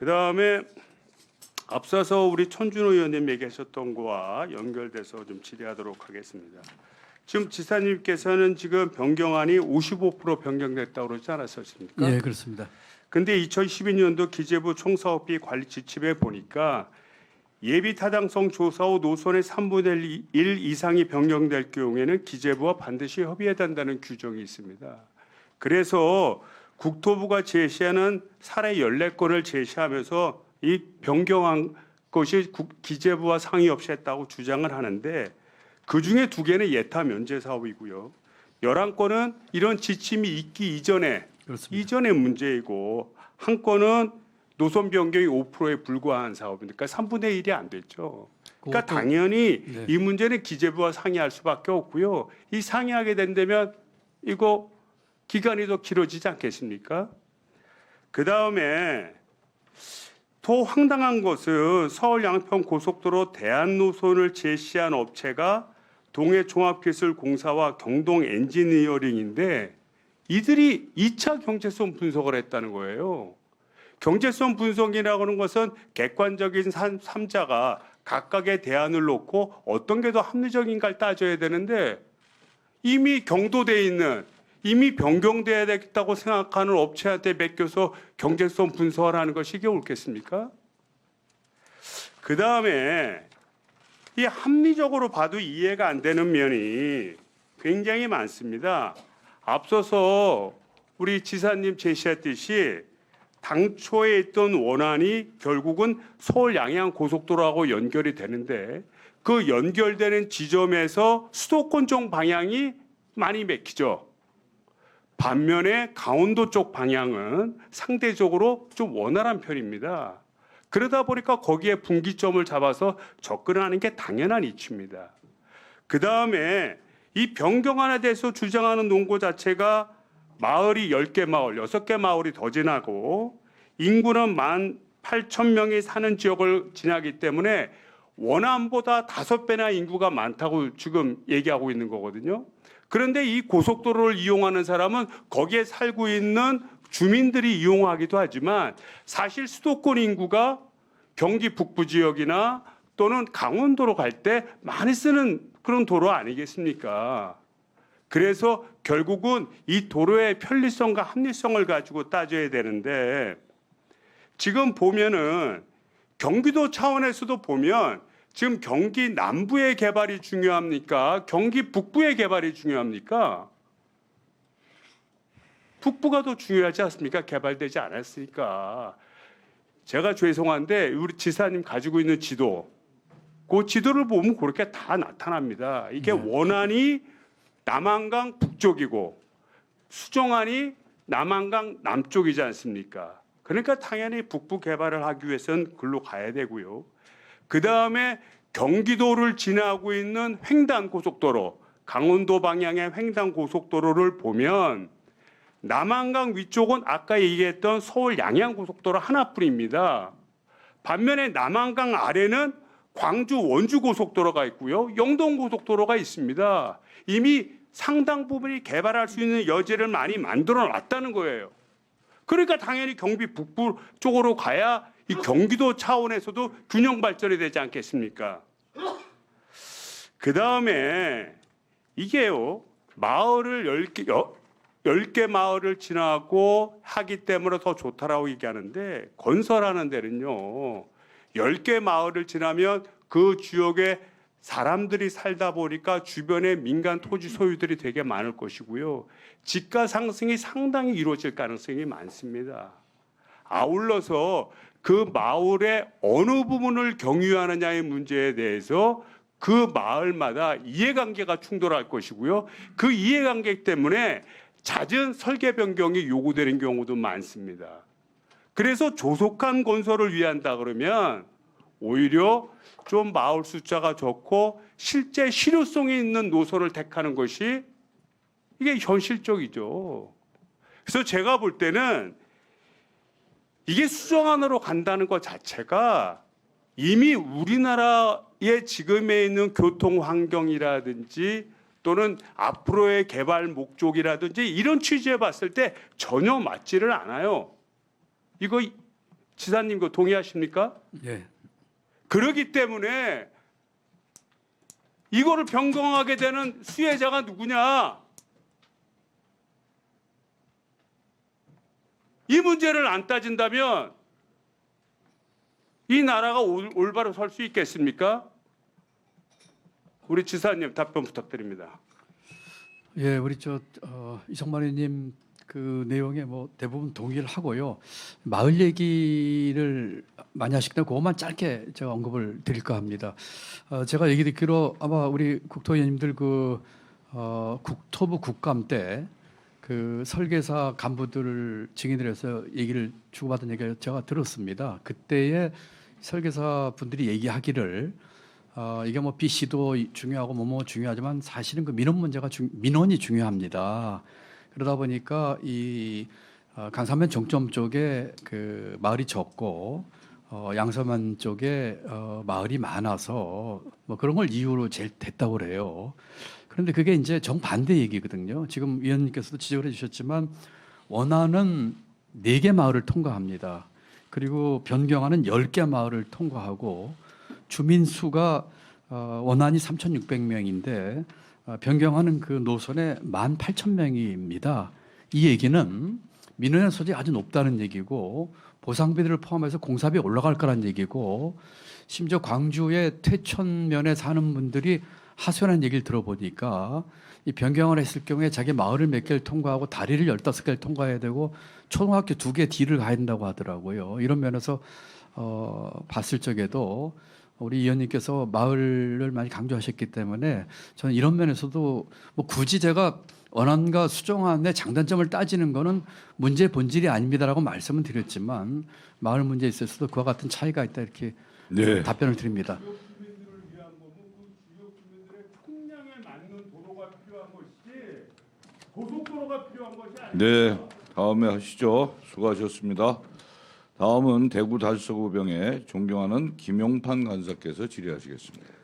그 다음에 앞서서 우리 천준호 의원님 얘기하셨던 거와 연결돼서 좀 질의하도록 하겠습니다. 지금 지사님께서는 지금 변경안이 55% 변경됐다고 그러지 않았었습니까? 예, 그렇습니다. 근데 2012년도 기재부 총사업비 관리 지침에 보니까 예비 타당성 조사 후 노선의 3분의 1 이상이 변경될 경우에는 기재부와 반드시 협의해야 된다는 규정이 있습니다. 그래서 국토부가 제시하는 사례 14건을 제시하면서 이 변경한 것이 국- 기재부와 상의 없이 했다고 주장을 하는데 그 중에 두 개는 예타 면제 사업이고요. 11건은 이런 지침이 있기 이전에 그렇습니다. 이전의 문제이고 한 건은 노선 변경이 5%에 불과한 사업이니까 3분의 1이 안 됐죠. 그러니까 당연히 네. 이 문제는 기재부와 상의할 수밖에 없고요. 이 상의하게 된다면 이거 기간이 더 길어지지 않겠습니까? 그 다음에 더 황당한 것은 서울 양평 고속도로 대안 노선을 제시한 업체가 동해 종합기술공사와 경동 엔지니어링인데 이들이 2차 경제성 분석을 했다는 거예요. 경제성 분석이라고 하는 것은 객관적인 삼- 삼자가 각각의 대안을 놓고 어떤 게 더 합리적인가를 따져야 되는데 이미 경도돼 있는 이미 변경돼야 되겠다고 생각하는 업체한테 맡겨서 경제성 분석을 하는 것이 이게 옳겠습니까? 그 다음에 이 합리적으로 봐도 이해가 안 되는 면이 굉장히 많습니다. 앞서서 우리 지사님 제시했듯이 당초에 있던 원안이 결국은 서울 양양 고속도로하고 연결이 되는데 그 연결되는 지점에서 수도권 쪽 방향이 많이 맥히죠. 반면에 강원도 쪽 방향은 상대적으로 좀 원활한 편입니다. 그러다 보니까 거기에 분기점을 잡아서 접근하는 게 당연한 이치입니다. 그 다음에 이 변경안에 대해서 주장하는 논고 자체가 마을이 10개 마을, 6개 마을이 더 지나고 인구는 만 8천 명이 사는 지역을 지나기 때문에 원안보다 다섯 배나 인구가 많다고 지금 얘기하고 있는 거거든요. 그런데 이 고속도로를 이용하는 사람은 거기에 살고 있는 주민들이 이용하기도 하지만 사실 수도권 인구가 경기 북부 지역이나 또는 강원도로 갈 때 많이 쓰는 그런 도로 아니겠습니까? 그래서 결국은 이 도로의 편리성과 합리성을 가지고 따져야 되는데 지금 보면은 경기도 차원에서도 보면 지금 경기 남부의 개발이 중요합니까? 경기 북부의 개발이 중요합니까? 북부가 더 중요하지 않습니까? 개발되지 않았으니까. 제가 죄송한데 우리 지사님 가지고 있는 지도, 그 지도를 보면 그렇게 다 나타납니다. 이게 네. 원안이 남한강 북쪽이고 수정안이 남한강 남쪽이지 않습니까? 그러니까 당연히 북부 개발을 하기 위해서는 글로 가야 되고요. 그 다음에 경기도를 지나고 있는 횡단 고속도로, 강원도 방향의 횡단 고속도로를 보면 남한강 위쪽은 아까 얘기했던 서울 양양 고속도로 하나뿐입니다. 반면에 남한강 아래는 광주 원주 고속도로가 있고요. 영동 고속도로가 있습니다. 이미 상당 부분이 개발할 수 있는 여지를 많이 만들어 놨다는 거예요. 그러니까 당연히 경기 북부 쪽으로 가야 이 경기도 차원에서도 균형 발전이 되지 않겠습니까? 그 다음에 이게요, 마을을 10개, 10개 마을을 지나고 하기 때문에 더 좋다라고 얘기하는데 건설하는 데는요, 10개 마을을 지나면 그 지역에 사람들이 살다 보니까 주변에 민간 토지 소유들이 되게 많을 것이고요. 집가 상승이 상당히 이루어질 가능성이 많습니다. 아울러서 그 마을의 어느 부분을 경유하느냐의 문제에 대해서 그 마을마다 이해관계가 충돌할 것이고요. 그 이해관계 때문에 잦은 설계 변경이 요구되는 경우도 많습니다. 그래서 조속한 건설을 위한다 그러면 오히려 좀 마을 숫자가 적고 실제 실효성이 있는 노선을 택하는 것이 이게 현실적이죠. 그래서 제가 볼 때는 이게 수정안으로 간다는 것 자체가 이미 우리나라의 지금에 있는 교통 환경이라든지 또는 앞으로의 개발 목적이라든지 이런 취지에 봤을 때 전혀 맞지를 않아요. 이거 지사님 그 동의하십니까? 예. 그러기 때문에 이거를 변경하게 되는 수혜자가 누구냐? 이 문제를 안 따진다면 이 나라가 올, 올바로 설 수 있겠습니까? 우리 지사님 답변 부탁드립니다. 예, 우리 저 어, 이성만 의원님 그 내용에 뭐 대부분 동의를 하고요. 마을 얘기를 많이 때문에 그것만 짧게 제가 언급을 드릴까 합니다. 어, 제가 얘기 듣기로 아마 우리 국토위원님들 그 어, 국토부 국감 때 그 설계사 간부들을 증인을 해서 얘기를 주고받은 얘기를 제가 들었습니다. 그때에 설계사 분들이 얘기하기를 어, 이게 뭐 BC도 중요하고 뭐뭐 중요하지만 사실은 그 민원 문제가 중, 민원이 중요합니다. 그러다 보니까 이 어, 강산면 정점 쪽에 그 마을이 적고 어, 양서면 쪽에 어, 마을이 많아서 뭐 그런 걸 이유로 제일 됐다고 그래요. 그런데 그게 이제 정반대 얘기거든요. 지금 위원님께서도 지적을 해주셨지만 원안은 네개 마을을 통과합니다. 그리고 변경안은 열개 마을을 통과하고 주민 수가 어, 원안이 3,600명인데 어, 변경하는 그 노선에 18,000명입니다. 이 얘기는 민원의 소득이 아주 높다는 얘기고 보상비들을 포함해서 공사비 올라갈 거란 얘기고 심지어 광주의 퇴촌면에 사는 분들이 하소연한 얘기를 들어보니까 이 변경을 했을 경우에 자기 마을을 몇 개를 통과하고 다리를 열다섯 개를 통과해야 되고 초등학교 두 개 뒤를 가야 된다고 하더라고요. 이런 면에서 어, 봤을 적에도 우리 의원님께서 마을을 많이 강조하셨기 때문에 저는 이런 면에서도 뭐 굳이 제가 원안과 수정안의 장단점을 따지는 거는 문제의 본질이 아닙니다라고 말씀은 드렸지만 마을 문제에 있어서도 그와 같은 차이가 있다 이렇게 네. 답변을 드립니다. 주민들을 위한 거는 그 지역 주민들의 맞는 도로가 필요한 것이지 고속도로가 필요한 것이 아닙니다. 네, 다음에 하시죠. 수고하셨습니다. 다음은 대구 다주서구병의 존경하는 김용판 간사께서 질의하시겠습니다.